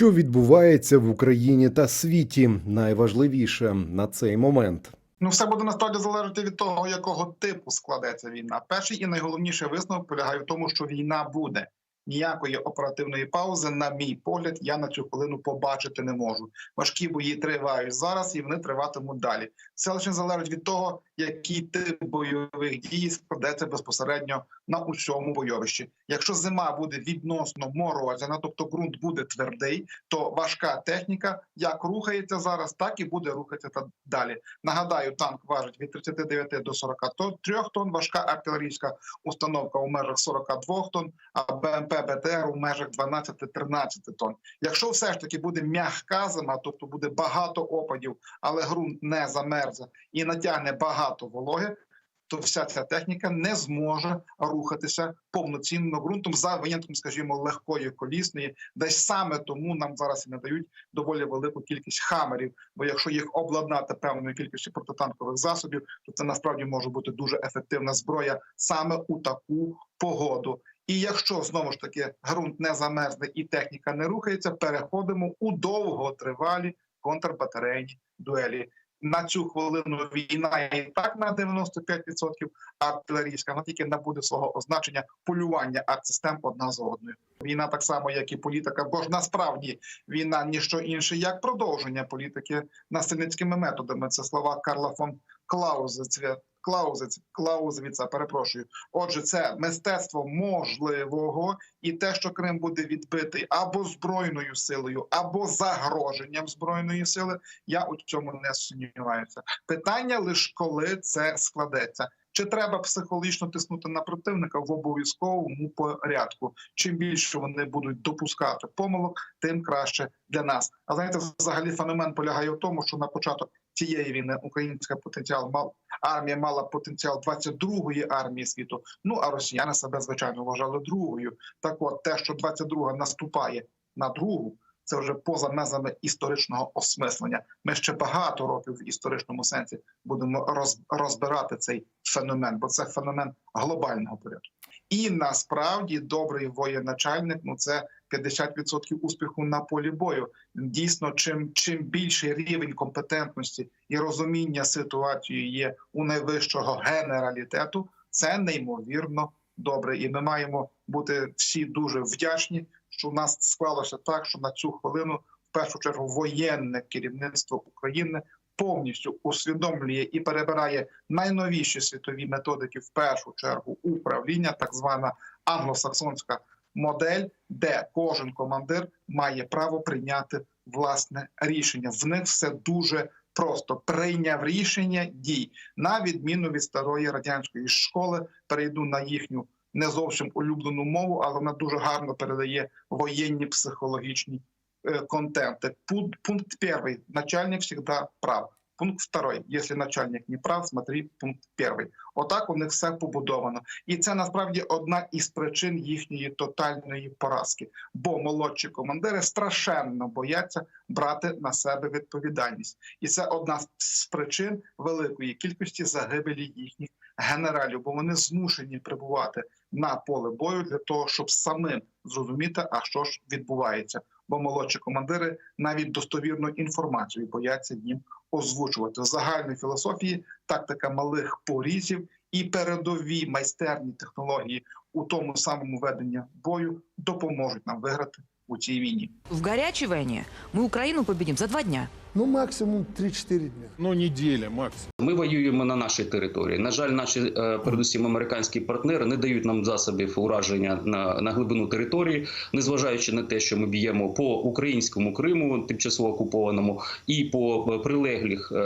Що відбувається в Україні та світі, найважливіше на цей момент. Ну, все буде насправді залежати від того, якого типу складеться війна. Перший і найголовніший висновок полягає в тому, що війна буде. Ніякої оперативної паузи, на мій погляд, я на цю хвилину побачити не можу. Важкі бої тривають зараз, і вони триватимуть далі. Це лише залежить від того, який тип бойових дій складеться безпосередньо на усьому бойовищі. Якщо зима буде відносно морозяна, тобто ґрунт буде твердий, то важка техніка як рухається зараз, так і буде рухатися далі. Нагадаю, танк важить від 39 до 43 тонн, важка артилерійська установка у межах 42 тонн, а БМП БТР у межах 12-13 тонн. Якщо все ж таки буде м'яка зима, тобто буде багато опадів, але ґрунт не замерзе і натягне багато вологи. То вся ця техніка не зможе рухатися повноцінно ґрунтом за винятком, скажімо, легкої колісної, десь саме тому нам зараз і надають доволі велику кількість хамерів. Бо якщо їх обладнати певною кількістю протитанкових засобів, то це насправді може бути дуже ефективна зброя саме у таку погоду. І якщо знову ж таки ґрунт не замерзне і техніка не рухається, переходимо у довготривалі контрбатарейні дуелі. На цю хвилину війна і так на 95% артилерійська, вона тільки набуде свого означення полювання артсистем одна за одною. Війна так само, як і політика, бо ж насправді війна ніщо інше, як продовження політики насильницькими методами. Це слова Карла фон Клаузецвя. Клаузець, Клаузевіца, перепрошую. Отже, це мистецтво можливого, і те, що Крим буде відбитий або збройною силою, або загроженням збройної сили, я у цьому не сумніваюся. Питання лише коли це складеться. Чи треба психологічно тиснути на противника в обов'язковому порядку? Чим більше вони будуть допускати помилок, тим краще для нас. А знаєте, взагалі феномен полягає в тому, що на початок цієї війни українська потенціал мав армія мала потенціал 22-ї армії світу. Ну а росіяни себе звичайно вважали другою. Так, от те, що 22-га наступає на другу. Це вже поза межами історичного осмислення. Ми ще багато років в історичному сенсі будемо розбирати цей феномен, бо це феномен глобального порядку. І насправді добрий воєначальник ну це 50% успіху на полі бою. Дійсно, чим чим більший рівень компетентності і розуміння ситуації є у найвищого генералітету, це неймовірно добре. І ми маємо бути всі дуже вдячні, що в нас склалося так, що на цю хвилину в першу чергу воєнне керівництво України повністю усвідомлює і перебирає найновіші світові методики в першу чергу управління, так звана англосаксонська модель, де кожен командир має право прийняти власне рішення. В них все дуже просто прийняв рішення дій на відміну від старої радянської школи. Перейду на їхню не зовсім улюблену мову, але вона дуже гарно передає воєнні психологічні е, контенти. Пункт, пункт перший. Начальник завжди прав. Пункт второй. Якщо начальник не прав, смотри пункт перший. Отак у них все побудовано. І це насправді одна із причин їхньої тотальної поразки. Бо молодші командири страшенно бояться брати на себе відповідальність. І це одна з причин великої кількості загибелі їхніх генералів, бо вони змушені прибувати на поле бою для того, щоб самим зрозуміти, а що ж відбувається. Бо молодші командири навіть достовірну інформацію бояться їм озвучувати в загальній філософії. Тактика малих порізів і передові майстерні технології у тому самому веденні бою допоможуть нам виграти у цій війні. В гарячій війні ми Україну побідім за два дня. Ну, максимум 3-4 дня. Ну, неделя максимум. Ми воюємо на нашій території. На жаль, наші е, передусім американські партнери не дають нам засобів ураження на, на глибину території, незважаючи на те, що ми б'ємо по українському Криму, тимчасово окупованому, і по прилеглих е,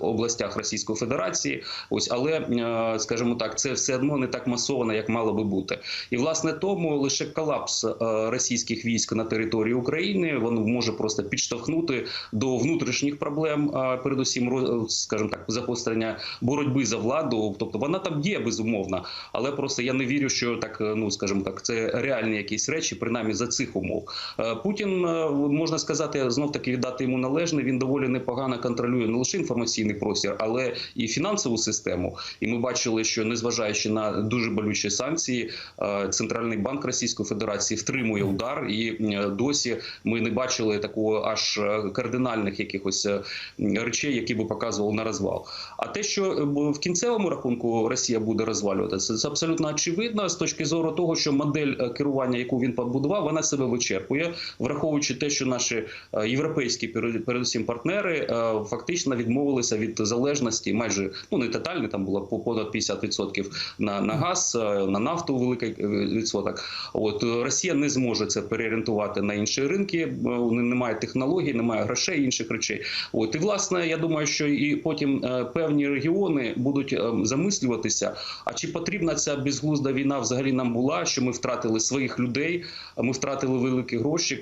областях Російської Федерації. Ось, але е, скажімо так, це все одно не так масовано, як мало би бути. І власне тому лише колапс е, російських військ на території України він може просто підштовхнути до внутрішнього внутрішніх проблем, передусім скажімо так, загострення боротьби за владу. Тобто вона там є безумовно, але просто я не вірю, що так е, ну скажімо так, це реальні якісь речі, принаймні за цих умов. Е, Путін е, можна сказати, знов таки віддати йому належне. Він доволі непогано контролює не лише інформаційний простір, але і фінансову систему. І ми бачили, що незважаючи на дуже болючі санкції, центральний банк Російської Федерації втримує удар, і досі ми не бачили такого аж кардинальних якихось е, речей, які би показували на розвал. А те, що е, в кінцевому рахунку Росія буде розвалюватися, це абсолютно очевидно з точки зору того, що модель е, керування, яку він побудував, вона себе вичерпує, враховуючи те, що наші європейські передусім партнери фактично відмовилися від залежності, майже ну не тотальне, там було по- понад 50% на, на газ, на нафту великий відсоток. От Росія не зможе це переорієнтувати на інші ринки. вони Немає технологій, немає грошей інших речей. От і власне, я думаю, що і потім е, певні регіони будуть е, замислюватися. А чи потрібна ця безглузда війна взагалі нам була? Що ми втратили своїх людей, ми втратили великі гроші,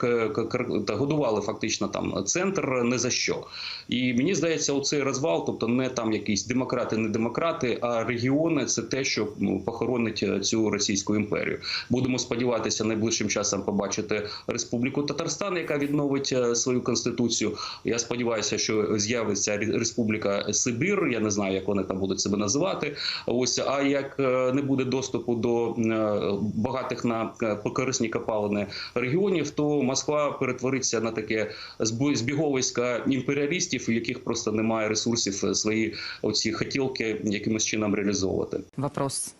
та годували фактично там центр не за що. І мені здається, оцей розвал, тобто не там якісь демократи, не демократи, а регіони це те, що ну, похоронить е, цю російську імперію. Будемо сподіватися найближчим часом побачити Республіку Татарстан, яка відновить е, свою конституцію. Я сподіваюся, що з'явиться Ре- Республіка Сибір. Я не знаю, як вони там будуть себе називати. Ось а як е, не буде доступу до е, багатих на е, корисні копалини регіонів, то Москва перетвориться на таке зб- збіговисько імперіалістів, у яких просто немає ресурсів свої оці хотілки якимось чином реалізовувати. Вопрос.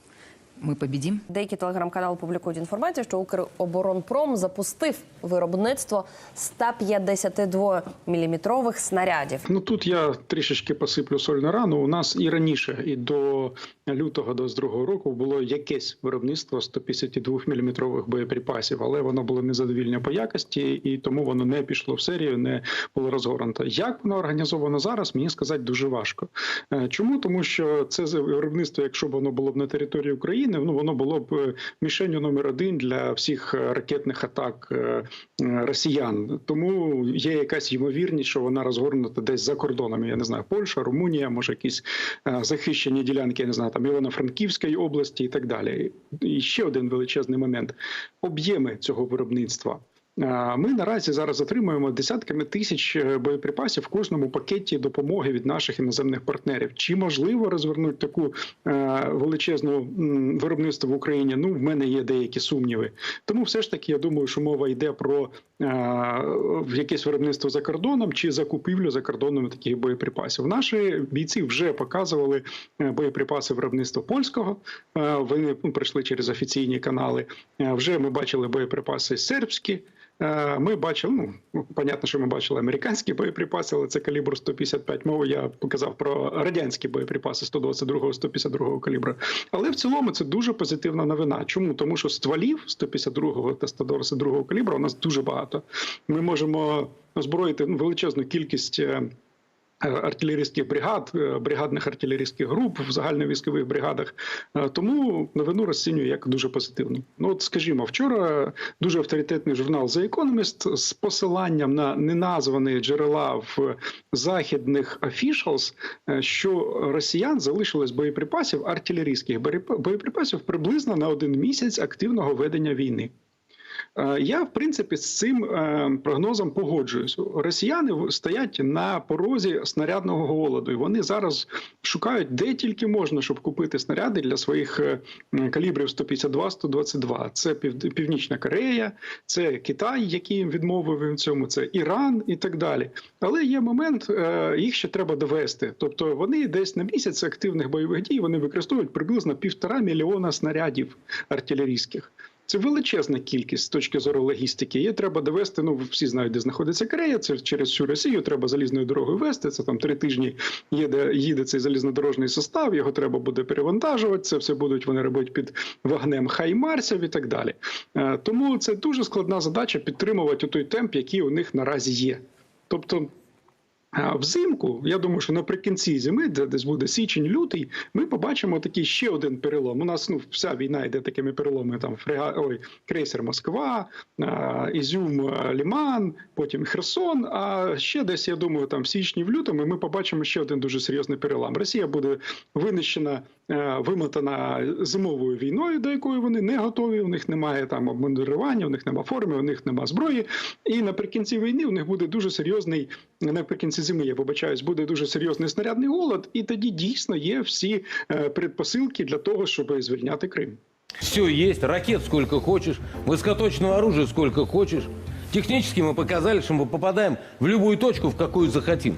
Мы победим? Деякі телеграм-канали публікують інформацію, що Укроборонпром запустив виробництво 152 міліметрових снарядів. Ну тут я трішечки посиплю соль на рану. У нас і раніше, і до лютого 22 року було якесь виробництво 152 мм боєприпасів, але воно було незадовільне по якості, і тому воно не пішло в серію, не було розгорнуто. Як воно організовано зараз, мені сказати дуже важко. Е, Чому? Тому що це за- виробництво, якщо б воно було б на території України, ну воно було б е, мішенью номер один для всіх е, ракетних атак е, росіян. Тому є якась ймовірність, що вона розгорнута десь за кордонами. Я не знаю, Польща, Румунія, може якісь захищені ділянки, я не знаю, там Івано-Франківської області і так далі. І ще один величезний момент: об'єми цього виробництва. Ми наразі зараз отримуємо десятками тисяч е, боєприпасів в кожному пакеті допомоги від наших іноземних партнерів. Чи можливо розвернути таку е, величезну виробництво в Україні? Ну, в мене є деякі сумніви. Тому все ж таки я думаю, що мова йде про е, якесь виробництво за кордоном чи закупівлю за кордоном таких боєприпасів. Наші бійці вже показували боєприпаси виробництва польського. Вони ну, пройшли через офіційні канали. Вже ми бачили боєприпаси сербські. Е, Ми бачили, ну понятно, що ми бачили американські боєприпаси, але це калібр 155. Мову я показав про радянські боєприпаси 122 152 калібру. Але в цілому це дуже позитивна новина. Чому? Тому що стволів 152 та 122 калібру у нас дуже багато. Ми можемо озброїти ну, величезну кількість. Е, Артилерійських бригад, е, бригадних артилерійських груп в загальновійськових бригадах, Е, тому новину розцінюю як дуже позитивну. Ну от скажімо, вчора дуже авторитетний журнал The Economist з посиланням на неназвані джерела в західних officials, що росіян залишилось боєприпасів артилерійських боєпри- боєприпасів приблизно на один місяць активного ведення війни. Е, Я в принципі з цим е, прогнозом погоджуюсь. Росіяни стоять на порозі снарядного голоду, і вони зараз шукають де тільки можна, щоб купити снаряди для своїх е, калібрів 152-122. Це Пів- Північна Корея, це Китай, який їм відмовив в цьому, це Іран і так далі. Але є момент, їх ще треба довести. Тобто вони десь на місяць активних бойових дій вони використовують приблизно півтора мільйона снарядів артилерійських. Це величезна кількість з точки зору логістики. Її треба довести. Ну всі знають, де знаходиться Корея. Це через всю Росію. Треба залізною дорогою вести. Це там три тижні їде, їде цей залізнодорожний состав. Його треба буде перевантажувати. Це все будуть вони робити під вогнем хаймарсів і так далі. Е, Тому це дуже складна задача підтримувати той темп, який у них наразі є. Тобто взимку, я думаю, що наприкінці зими, де десь буде січень-лютий, ми побачимо такий ще один перелом. У нас ну вся війна йде такими переломами. Там фрега, ой, крейсер Москва, Ізюм, Ліман, потім Херсон. А ще десь я думаю, там в січні, в лютому ми побачимо ще один дуже серйозний перелам. Росія буде винищена, е, вимотана зимовою війною, до якої вони не готові. У них немає там обмундирування, у них немає форми, у них немає зброї. І наприкінці війни у них буде дуже серйозний наприкінці зими. Я вибачаюсь, буде дуже серйозний снарядний голод, і тоді дійсно є всі е, предпосилки для того, щоб звільняти Крим. Все есть, ракет сколько хочешь, высокоточного оружия сколько хочешь. Технически мы показали, что мы попадаем в любую точку, в какую захотим.